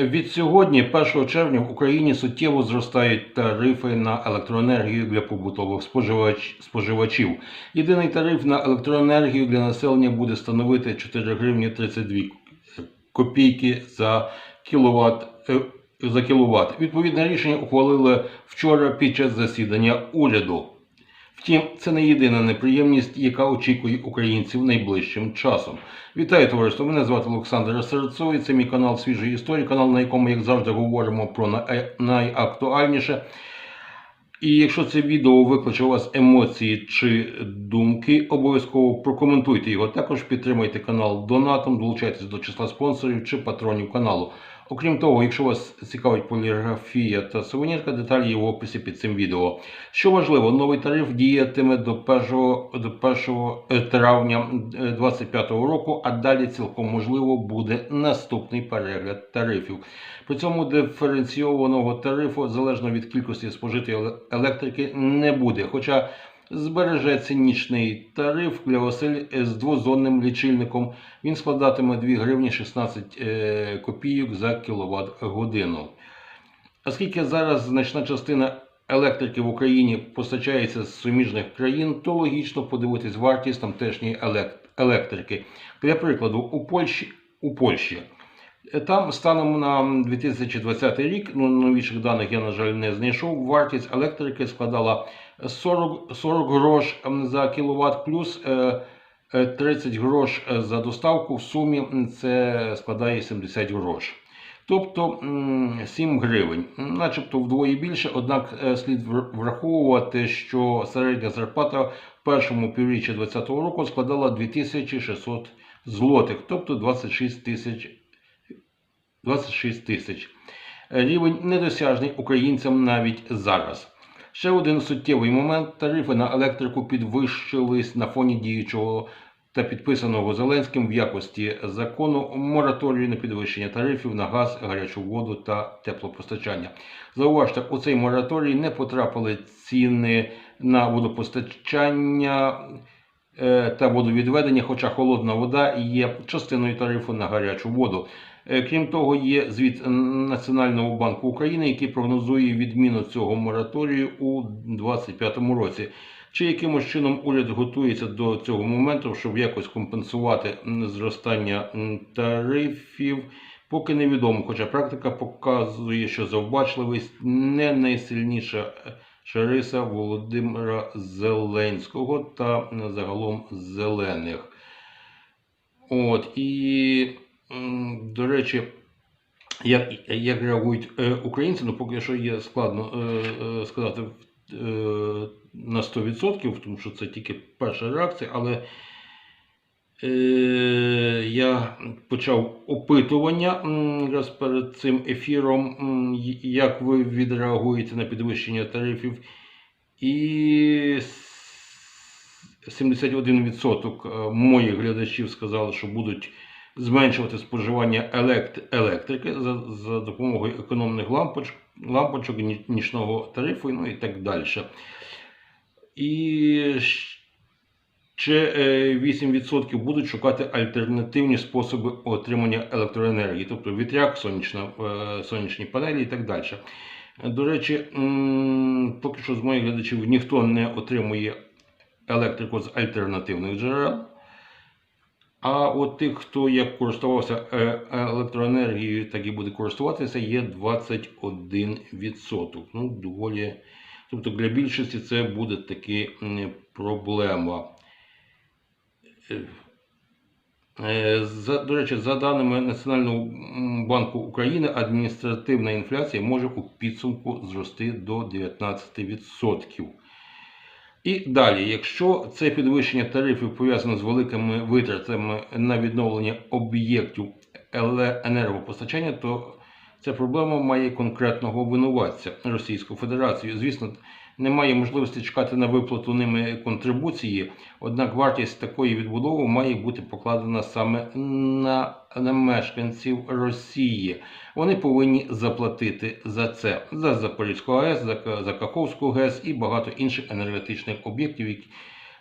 Від сьогодні, 1 червня, в Україні суттєво зростають тарифи на електроенергію для побутових споживач... споживачів. Єдиний тариф на електроенергію для населення буде становити 4 гривні 32 копійки за кіловат. е, За кіловат. Відповідне рішення ухвалили вчора під час засідання уряду. Втім, це не єдина неприємність, яка очікує українців найближчим часом. Вітаю товариство! Мене звати Олександр Серцов, і це мій канал Свіжої історії, канал, на якому, як завжди, говоримо про найактуальніше. І якщо це відео викличе у вас емоції чи думки, обов'язково прокоментуйте його. Також підтримайте канал донатом, долучайтесь до числа спонсорів чи патронів каналу. Окрім того, якщо вас цікавить поліграфія та сувенірка, деталі є в описі під цим відео. Що важливо, новий тариф діятиме до 1, до 1 травня 2025 року, а далі цілком можливо буде наступний перегляд тарифів. При цьому диференційованого тарифу, залежно від кількості спожитої електрики, не буде. Хоча збережеться нічний тариф для осель з двозонним лічильником. Він складатиме 2 гривні 16 е, копійок за кіловат годину. Оскільки зараз значна частина електрики в Україні постачається з суміжних країн, то логічно подивитись вартість тамтешньої електрики. Для прикладу, у Польщі, у Польщі е, там станом на 2020 рік, ну новіших даних я, на жаль, не знайшов. Вартість електрики складала 40, 40 грош за кіловат плюс е, е, 30 грош е, за доставку. В сумі це складає 70 грош. Тобто 7 гривень, начебто вдвоє більше, однак е, слід враховувати, що середня зарплата в першому півріччі 2020 року складала 2600 злотих, тобто 26 тисяч 26 тисяч. Рівень недосяжний українцям навіть зараз. Ще один суттєвий момент: тарифи на електрику підвищились на фоні діючого та підписаного Зеленським в якості закону мораторію на підвищення тарифів на газ, гарячу воду та теплопостачання. Зауважте, у цей мораторій не потрапили ціни на водопостачання е, та водовідведення, хоча холодна вода є частиною тарифу на гарячу воду. Е, Крім того, є звіт Національного банку України, який прогнозує відміну цього мораторію у 2025 році. Чи якимось чином уряд готується до цього моменту, щоб якось компенсувати зростання тарифів, поки невідомо. Хоча практика показує, що завбачливість не найсильніша е, риса Володимира Зеленського та загалом зелених. От і до речі, як, як реагують е, українці, ну поки що є складно е, е, сказати на 100%, тому що це тільки перша реакція, але я почав опитування м, якраз перед цим ефіром, як ви відреагуєте на підвищення тарифів. І 71% е, моїх глядачів сказали, що будуть зменшувати споживання елект- електрики за, за допомогою економних лампочок, лампочок нічного тарифу ну і так далі. І ще е, 8% будуть шукати альтернативні способи отримання електроенергії, тобто вітряк, сонячна, е, сонячні панелі і так далі. До речі, поки що з моїх глядачів ніхто не отримує електрику з альтернативних джерел. А от тих, хто як користувався е, електроенергією, так і буде користуватися, є 21%. Ну, доволі. Тобто для більшості це буде таки проблема. Е, е, За, до речі, за даними Національного банку України, адміністративна інфляція може у підсумку зрости до 19%. І далі, якщо це підвищення тарифів пов'язане з великими витратами на відновлення об'єктів енергопостачання, то ця проблема має конкретного винуватця Російську Федерацію. Звісно, немає можливості чекати на виплату ними контрибуції, однак вартість такої відбудови має бути покладена саме на, на мешканців Росії. Вони повинні заплатити за це за Запорізьку АЕС, за, за Каховську ГЕС і багато інших енергетичних об'єктів, які-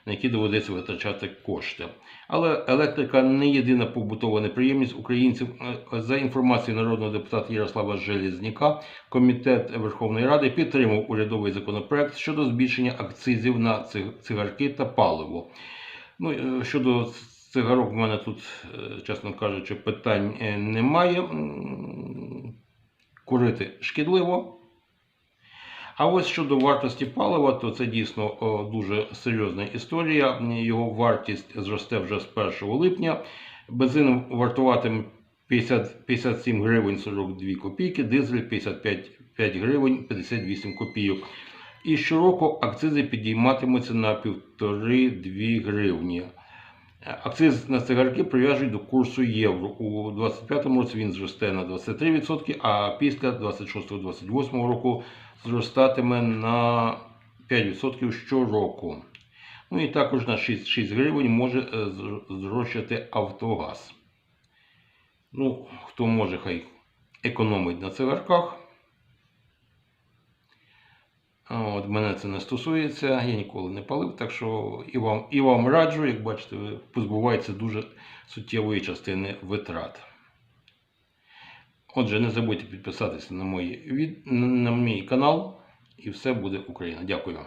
на які доведеться витрачати кошти. Але електрика не єдина побутова неприємність українців. Е, За інформацією народного депутата Ярослава Железняка, комітет Верховної Ради підтримав урядовий законопроект щодо збільшення акцизів на цигарки та паливо. Ну, е, щодо цигарок, в мене тут, е, чесно кажучи, питань немає. Курити шкідливо. А ось щодо вартості палива, то це дійсно дуже серйозна історія. Його вартість зросте вже з 1 липня. Бензин вартуватиме 50, 57 гривень 42 копійки, дизель 55 5 гривень 58 копійок. І щороку акцизи підійматимуться на 1,5-2 гривні. Акциз на цигарки прив'яжуть до курсу євро. У 2025 році він зросте на 23%, а після 26-28 року зростатиме на 5% щороку. Ну і також на 6, 6 гривень може е, зрощати Автогаз. Ну, хто може, хай економить на цигарках. От, мене це не стосується, я ніколи не палив, так що і вам, і вам раджу, як бачите, позбувається дуже суттєвої частини витрат. Отже, не забудьте підписатися на, мої, на мій канал, і все буде Україна. Дякую.